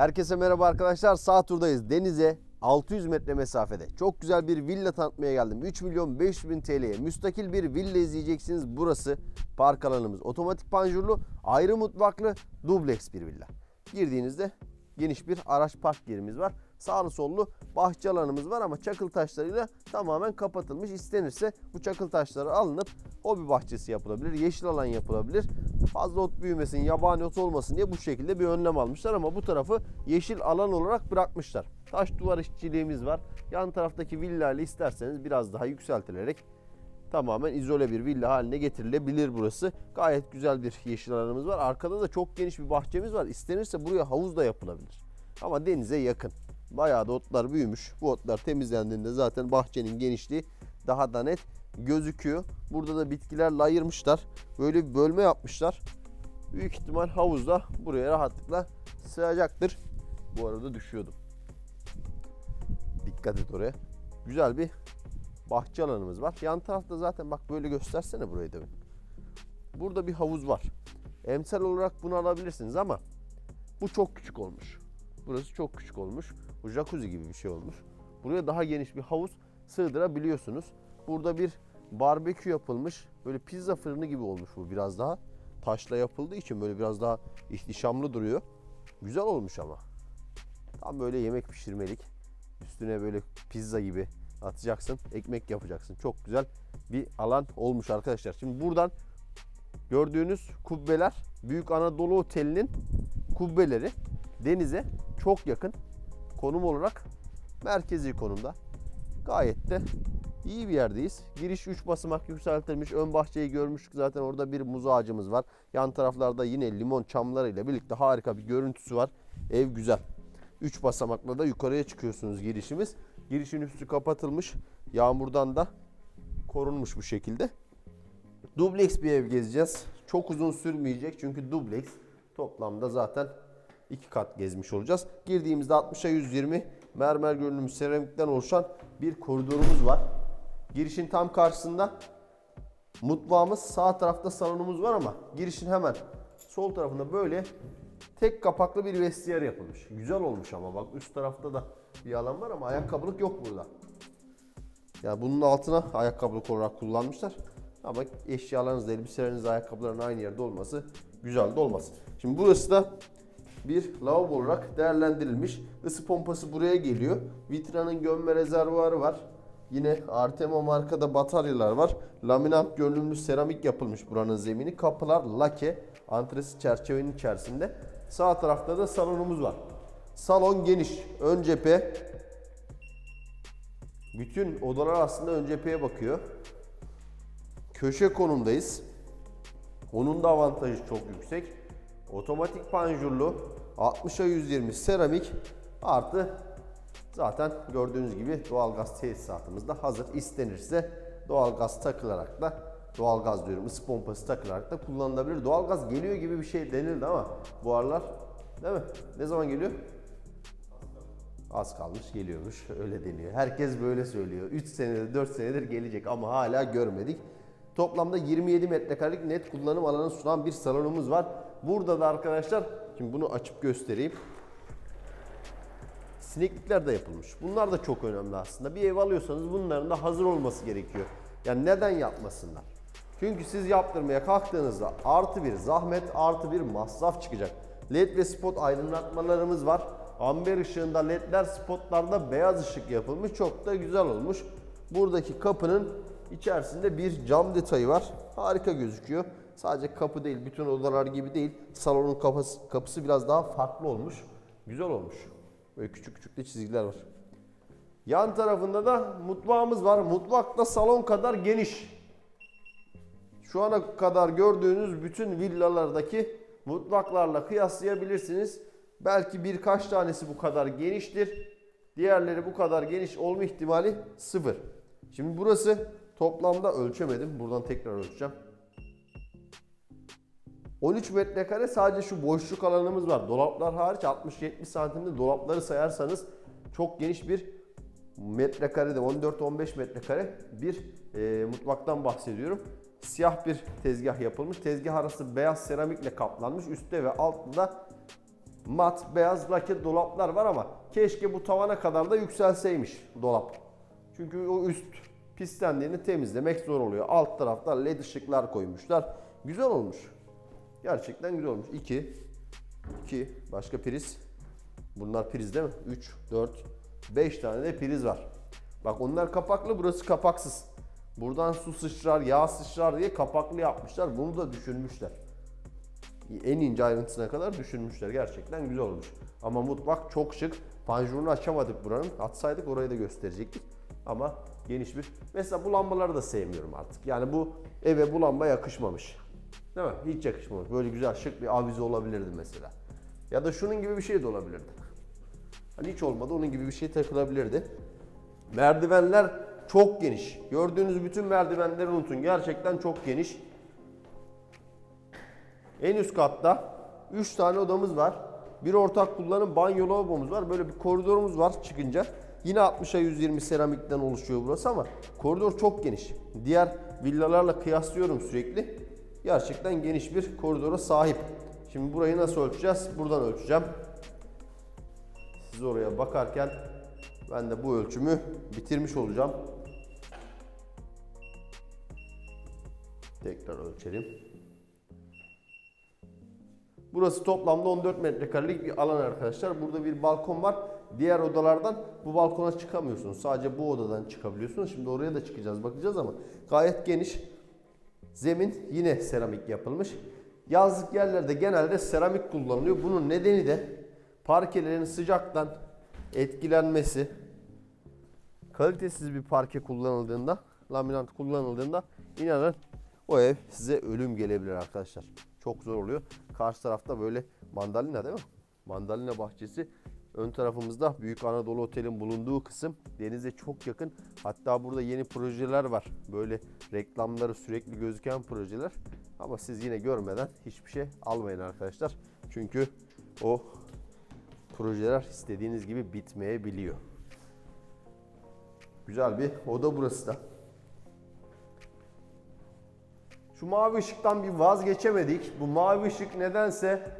Herkese merhaba arkadaşlar. Sağ turdayız. Denize 600 metre mesafede. Çok güzel bir villa tanıtmaya geldim. 3 milyon 500 bin TL'ye müstakil bir villa izleyeceksiniz. Burası park alanımız. Otomatik panjurlu, ayrı mutfaklı, dubleks bir villa. Girdiğinizde geniş bir araç park yerimiz var. Sağlı sollu bahçe alanımız var ama çakıl taşlarıyla tamamen kapatılmış. İstenirse bu çakıl taşları alınıp hobi bahçesi yapılabilir, yeşil alan yapılabilir. Fazla ot büyümesin, yabani ot olmasın diye bu şekilde bir önlem almışlar ama bu tarafı yeşil alan olarak bırakmışlar. Taş duvar işçiliğimiz var. Yan taraftaki villa ile isterseniz biraz daha yükseltilerek tamamen izole bir villa haline getirilebilir burası. Gayet güzel bir yeşil alanımız var. Arkada da çok geniş bir bahçemiz var. İstenirse buraya havuz da yapılabilir. Ama denize yakın. Bayağı da otlar büyümüş. Bu otlar temizlendiğinde zaten bahçenin genişliği daha da net gözüküyor. Burada da bitkilerle ayırmışlar. Böyle bir bölme yapmışlar. Büyük ihtimal havuzda buraya rahatlıkla sığacaktır. Bu arada düşüyordum. Dikkat et oraya. Güzel bir bahçe alanımız var. Yan tarafta zaten bak böyle göstersene burayı da. Burada bir havuz var. Emsal olarak bunu alabilirsiniz ama bu çok küçük olmuş. Burası çok küçük olmuş. Bu jacuzzi gibi bir şey olmuş. Buraya daha geniş bir havuz sığdırabiliyorsunuz. Burada bir barbekü yapılmış. Böyle pizza fırını gibi olmuş bu biraz daha. Taşla yapıldığı için böyle biraz daha ihtişamlı duruyor. Güzel olmuş ama. Tam böyle yemek pişirmelik. Üstüne böyle pizza gibi atacaksın. Ekmek yapacaksın. Çok güzel bir alan olmuş arkadaşlar. Şimdi buradan gördüğünüz kubbeler Büyük Anadolu Oteli'nin kubbeleri denize çok yakın konum olarak merkezi konumda. Gayet de iyi bir yerdeyiz. Giriş 3 basamak yükseltilmiş. Ön bahçeyi görmüştük zaten orada bir muz ağacımız var. Yan taraflarda yine limon çamlarıyla birlikte harika bir görüntüsü var. Ev güzel. 3 basamakla da yukarıya çıkıyorsunuz girişimiz. Girişin üstü kapatılmış. Yağmurdan da korunmuş bu şekilde. Dubleks bir ev gezeceğiz. Çok uzun sürmeyecek çünkü dubleks toplamda zaten iki kat gezmiş olacağız. Girdiğimizde 60'a 120 mermer görünümlü seramikten oluşan bir koridorumuz var. Girişin tam karşısında mutfağımız, sağ tarafta salonumuz var ama girişin hemen sol tarafında böyle tek kapaklı bir vestiyer yapılmış. Güzel olmuş ama bak üst tarafta da bir alan var ama ayakkabılık yok burada. Yani bunun altına ayakkabılık olarak kullanmışlar. Ama eşyalarınız, elbiseleriniz, ayakkabıların aynı yerde olması güzel de olmaz. Şimdi burası da bir lavabo olarak değerlendirilmiş. Isı pompası buraya geliyor. Vitranın gömme rezervuarı var. Yine Artema markada bataryalar var. Laminat görünümlü seramik yapılmış buranın zemini. Kapılar lake. Antresi çerçevenin içerisinde. Sağ tarafta da salonumuz var. Salon geniş. Ön cephe. Bütün odalar aslında ön cepheye bakıyor. Köşe konumdayız. Onun da avantajı çok yüksek. Otomatik panjurlu 60'a 120 seramik artı zaten gördüğünüz gibi doğalgaz tesisatımız da hazır. İstenirse doğalgaz takılarak da doğalgaz diyorum ısı pompası takılarak da kullanılabilir. Doğalgaz geliyor gibi bir şey denildi ama bu aralar değil mi? Ne zaman geliyor? Az kalmış geliyormuş öyle deniyor. Herkes böyle söylüyor. 3 senedir 4 senedir gelecek ama hala görmedik. Toplamda 27 metrekarelik net kullanım alanı sunan bir salonumuz var. Burada da arkadaşlar şimdi bunu açıp göstereyim. Sineklikler de yapılmış. Bunlar da çok önemli aslında. Bir ev alıyorsanız bunların da hazır olması gerekiyor. Yani neden yapmasınlar? Çünkü siz yaptırmaya kalktığınızda artı bir zahmet artı bir masraf çıkacak. LED ve spot aydınlatmalarımız var. Amber ışığında ledler spotlarda beyaz ışık yapılmış. Çok da güzel olmuş. Buradaki kapının içerisinde bir cam detayı var. Harika gözüküyor. Sadece kapı değil, bütün odalar gibi değil. Salonun kapısı, kapısı biraz daha farklı olmuş. Güzel olmuş. Böyle küçük küçük de çizgiler var. Yan tarafında da mutfağımız var. Mutfak salon kadar geniş. Şu ana kadar gördüğünüz bütün villalardaki mutfaklarla kıyaslayabilirsiniz. Belki birkaç tanesi bu kadar geniştir. Diğerleri bu kadar geniş olma ihtimali sıfır. Şimdi burası toplamda ölçemedim. Buradan tekrar ölçeceğim. 13 metrekare sadece şu boşluk alanımız var. Dolaplar hariç 60-70 santimde dolapları sayarsanız çok geniş bir metrekarede 14-15 metrekare bir e, mutfaktan bahsediyorum. Siyah bir tezgah yapılmış. Tezgah arası beyaz seramikle kaplanmış. Üstte ve altta mat beyaz raket dolaplar var ama keşke bu tavana kadar da yükselseymiş dolap. Çünkü o üst pislendiğini temizlemek zor oluyor. Alt tarafta led ışıklar koymuşlar. Güzel olmuş. Gerçekten güzel olmuş. 2 2 başka priz. Bunlar priz değil mi? 3 4 5 tane de priz var. Bak onlar kapaklı burası kapaksız. Buradan su sıçrar, yağ sıçrar diye kapaklı yapmışlar. Bunu da düşünmüşler. En ince ayrıntısına kadar düşünmüşler. Gerçekten güzel olmuş. Ama mutfak çok şık. Panjurunu açamadık buranın. Açsaydık orayı da gösterecektik. Ama geniş bir... Mesela bu lambaları da sevmiyorum artık. Yani bu eve bu lamba yakışmamış. Değil mi? Hiç yakışmamış. Böyle güzel şık bir avize olabilirdi mesela. Ya da şunun gibi bir şey de olabilirdi. Hani hiç olmadı onun gibi bir şey takılabilirdi. Merdivenler çok geniş. Gördüğünüz bütün merdivenleri unutun. Gerçekten çok geniş. En üst katta 3 tane odamız var. Bir ortak kullanım banyo lavabomuz var. Böyle bir koridorumuz var çıkınca. Yine 60'a 120 seramikten oluşuyor burası ama koridor çok geniş. Diğer villalarla kıyaslıyorum sürekli. Gerçekten geniş bir koridora sahip. Şimdi burayı nasıl ölçeceğiz? Buradan ölçeceğim. Siz oraya bakarken ben de bu ölçümü bitirmiş olacağım. Tekrar ölçelim. Burası toplamda 14 metrekarelik bir alan arkadaşlar. Burada bir balkon var. Diğer odalardan bu balkona çıkamıyorsunuz. Sadece bu odadan çıkabiliyorsunuz. Şimdi oraya da çıkacağız, bakacağız ama gayet geniş. Zemin yine seramik yapılmış. Yazlık yerlerde genelde seramik kullanılıyor. Bunun nedeni de parkelerin sıcaktan etkilenmesi. Kalitesiz bir parke kullanıldığında, laminat kullanıldığında inanın o ev size ölüm gelebilir arkadaşlar. Çok zor oluyor. Karşı tarafta böyle mandalina değil mi? Mandalina bahçesi. Ön tarafımızda Büyük Anadolu Otel'in bulunduğu kısım denize çok yakın. Hatta burada yeni projeler var. Böyle reklamları sürekli gözüken projeler. Ama siz yine görmeden hiçbir şey almayın arkadaşlar. Çünkü o projeler istediğiniz gibi bitmeyebiliyor. Güzel bir oda burası da. Şu mavi ışıktan bir vazgeçemedik. Bu mavi ışık nedense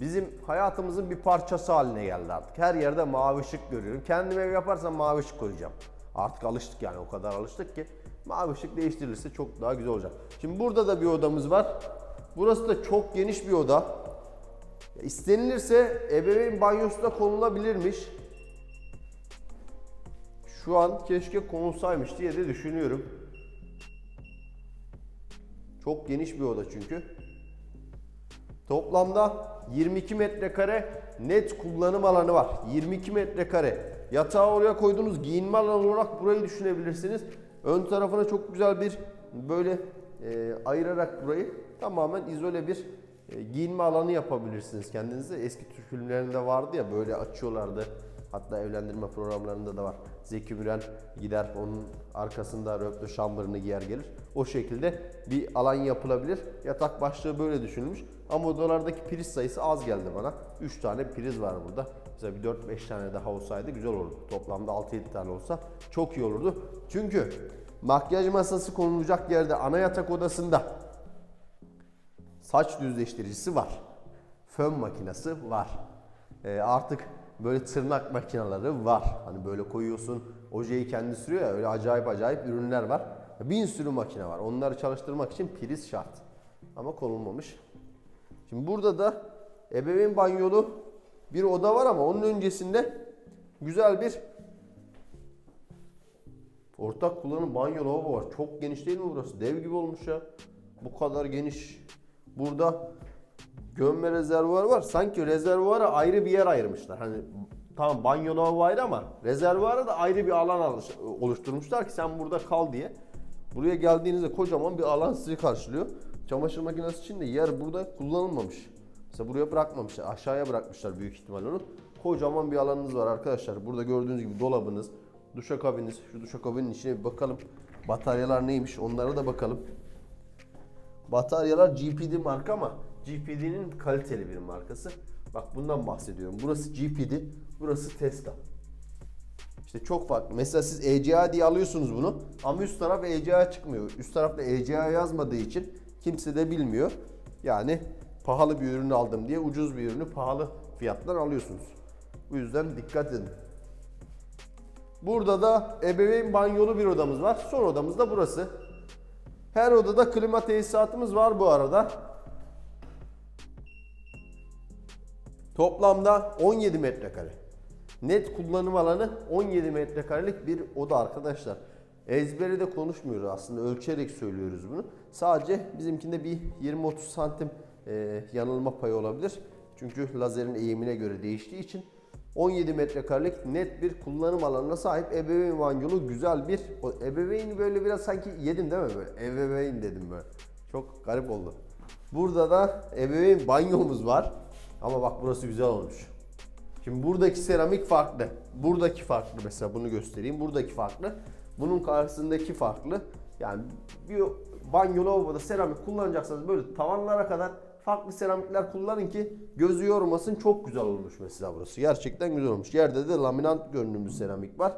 bizim hayatımızın bir parçası haline geldi artık. Her yerde mavi ışık görüyorum. Kendim ev yaparsam mavi ışık koyacağım. Artık alıştık yani o kadar alıştık ki. Mavi ışık değiştirilirse çok daha güzel olacak. Şimdi burada da bir odamız var. Burası da çok geniş bir oda. İstenilirse ebeveyn banyosu da konulabilirmiş. Şu an keşke konulsaymış diye de düşünüyorum. Çok geniş bir oda çünkü. Toplamda 22 metrekare net kullanım alanı var. 22 metrekare. Yatağı oraya koyduğunuz giyinme alanı olarak burayı düşünebilirsiniz. Ön tarafına çok güzel bir böyle e, ayırarak burayı tamamen izole bir e, giyinme alanı yapabilirsiniz kendinize. Eski Türk filmlerinde vardı ya böyle açıyorlardı. Hatta evlendirme programlarında da var. Zeki Müren gider onun arkasında röptö şambırını giyer gelir. O şekilde bir alan yapılabilir. Yatak başlığı böyle düşünülmüş. Ama odalardaki priz sayısı az geldi bana. 3 tane priz var burada. Mesela bir 4-5 tane daha olsaydı güzel olurdu. Toplamda 6-7 tane olsa çok iyi olurdu. Çünkü makyaj masası konulacak yerde ana yatak odasında saç düzleştiricisi var. Fön makinesi var. Ee, artık böyle tırnak makineleri var. Hani böyle koyuyorsun, ojeyi kendi sürüyor ya öyle acayip acayip ürünler var. Bin sürü makine var. Onları çalıştırmak için priz şart. Ama konulmamış. Şimdi burada da ebeveyn banyolu bir oda var ama onun öncesinde güzel bir ortak kullanım banyo lavabo var. Çok geniş değil mi burası? Dev gibi olmuş ya. Bu kadar geniş. Burada gömme rezervuar var. Sanki rezervuara ayrı bir yer ayırmışlar. Hani tamam banyo lavabo ayrı ama rezervuara da ayrı bir alan oluşturmuşlar ki sen burada kal diye. Buraya geldiğinizde kocaman bir alan sizi karşılıyor. Çamaşır makinesi için de yer burada kullanılmamış. Mesela buraya bırakmamışlar. Aşağıya bırakmışlar büyük ihtimal onu. Kocaman bir alanınız var arkadaşlar. Burada gördüğünüz gibi dolabınız, duşakabiniz. Şu duşakabinin içine bir bakalım. Bataryalar neymiş onlara da bakalım. Bataryalar GPD marka ama GPD'nin kaliteli bir markası. Bak bundan bahsediyorum. Burası GPD, burası Tesla. İşte çok farklı. Mesela siz ECA diye alıyorsunuz bunu ama üst taraf ECA çıkmıyor. Üst tarafta ECA yazmadığı için kimse de bilmiyor. Yani pahalı bir ürünü aldım diye ucuz bir ürünü pahalı fiyattan alıyorsunuz. Bu yüzden dikkat edin. Burada da ebeveyn banyolu bir odamız var. Son odamız da burası. Her odada klima tesisatımız var bu arada. Toplamda 17 metrekare. Net kullanım alanı 17 metrekarelik bir oda arkadaşlar. Ezberi de konuşmuyoruz aslında ölçerek söylüyoruz bunu. Sadece bizimkinde bir 20-30 santim e, yanılma payı olabilir. Çünkü lazerin eğimine göre değiştiği için 17 metrekarelik net bir kullanım alanına sahip ebeveyn banyolu güzel bir o ebeveyni böyle biraz sanki yedim değil mi böyle ebeveyn dedim böyle. Çok garip oldu. Burada da ebeveyn banyomuz var. Ama bak burası güzel olmuş. Şimdi buradaki seramik farklı. Buradaki farklı mesela bunu göstereyim. Buradaki farklı. Bunun karşısındaki farklı. Yani bir banyo lavaboda seramik kullanacaksanız böyle tavanlara kadar farklı seramikler kullanın ki gözü yormasın. Çok güzel olmuş mesela burası. Gerçekten güzel olmuş. Yerde de laminant görünümlü seramik var.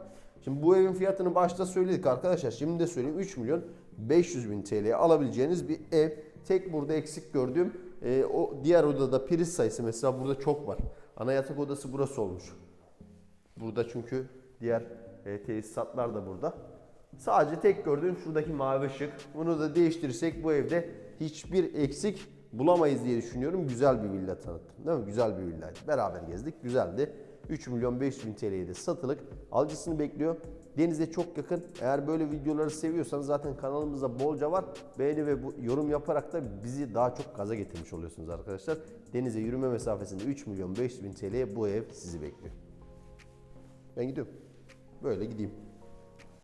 Şimdi bu evin fiyatını başta söyledik arkadaşlar. Şimdi de söyleyeyim 3 milyon 500 bin TL'ye alabileceğiniz bir ev. Tek burada eksik gördüğüm e, o diğer odada priz sayısı mesela burada çok var. Ana yatak odası burası olmuş. Burada çünkü diğer e, tesisatlar da burada. Sadece tek gördüğüm şuradaki mavi ışık. Bunu da değiştirirsek bu evde hiçbir eksik bulamayız diye düşünüyorum. Güzel bir villa tanıttım. Değil mi? Güzel bir villaydı. Beraber gezdik. Güzeldi. 3 milyon 500 bin TL'ye de satılık. Alıcısını bekliyor. Denize çok yakın. Eğer böyle videoları seviyorsanız zaten kanalımızda bolca var. Beğeni ve bu yorum yaparak da bizi daha çok gaza getirmiş oluyorsunuz arkadaşlar. Denize yürüme mesafesinde 3 milyon 500 bin TL'ye bu ev sizi bekliyor. Ben gidiyorum. Böyle gideyim.